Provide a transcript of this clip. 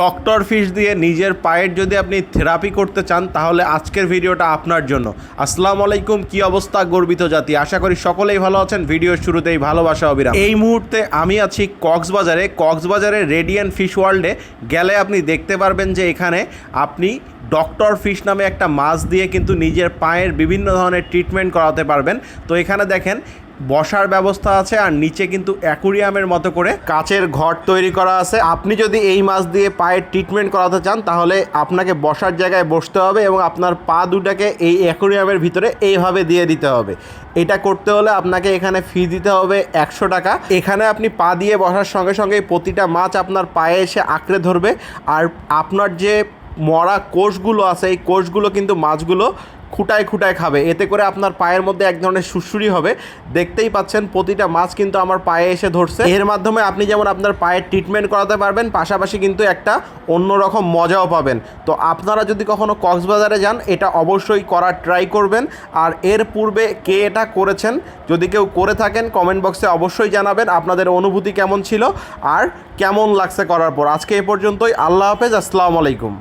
Doctor fish দিয়ে নিজের পায়ের যদি আপনি থেরাপি করতে চান, তাহলে আজকের ভিডিওটা আপনার জন্য। আসসালামু আলাইকুম, কি অবস্থা গর্বিত জাতি? আশা করি সকলেই ভালো আছেন। ভিডিওর শুরুতেই ভালোবাসা, অবিরাম। এই মুহূর্তে আমি আছি কক্সবাজারে। কক্সবাজারে রেডিয়ান ফিশ ওয়ার্ল্ডে গেলে আপনি দেখতে পারবেন যে এখানে আপনি ডক্টর ফিশ নামে একটা মাছ দিয়ে কিন্তু নিজের পায়ের বিভিন্ন ধরনের ট্রিটমেন্ট করাতে পারবেন। তো এখানে দেখেন বসার ব্যবস্থা আছে আর নিচে কিন্তু অ্যাকুরিয়ামের মতো করে কাচের ঘর তৈরি করা আছে। আপনি যদি এই মাছ দিয়ে পায়ের ট্রিটমেন্ট করাতে চান, তাহলে আপনাকে বসার জায়গায় বসতে হবে এবং আপনার পা দুটাকে এই অ্যাকুরিয়ামের ভিতরে এইভাবে দিয়ে দিতে হবে। এটা করতে হলে আপনাকে এখানে ফি দিতে হবে একশো টাকা। এখানে আপনি পা দিয়ে বসার সঙ্গে সঙ্গে প্রতিটা মাছ আপনার পায়ে এসে আঁকড়ে ধরবে। আর আপনার যে মরা কোষগুলো আছে, এই কোষগুলো কিন্তু মাছগুলো খুঁটায় খুঁটায় খাবে। এতে করে আপনার পায়ের মধ্যে এক ধরনের সুরসুরি হবে। দেখতেই পাচ্ছেন, প্রতিটা মাছ কিন্তু আমার পায়ে এসে ধরছে। এর মাধ্যমে আপনি যেমন আপনার পায়ের ট্রিটমেন্ট করাতে পারবেন, পাশাপাশি কিন্তু একটা অন্যরকম মজাও পাবেন। তো আপনারা যদি কখনো কক্সবাজারে যান, এটা অবশ্যই করার ট্রাই করবেন। আর এর পূর্বে কে এটা করেছেন, যদি কেউ করে থাকেন কমেন্ট বক্সে অবশ্যই জানাবেন আপনাদের অনুভূতি কেমন ছিল আর কেমন লাগছে করার পর। আজকে এ পর্যন্তই, আল্লাহ হাফেজ, আসসালামু আলাইকুম।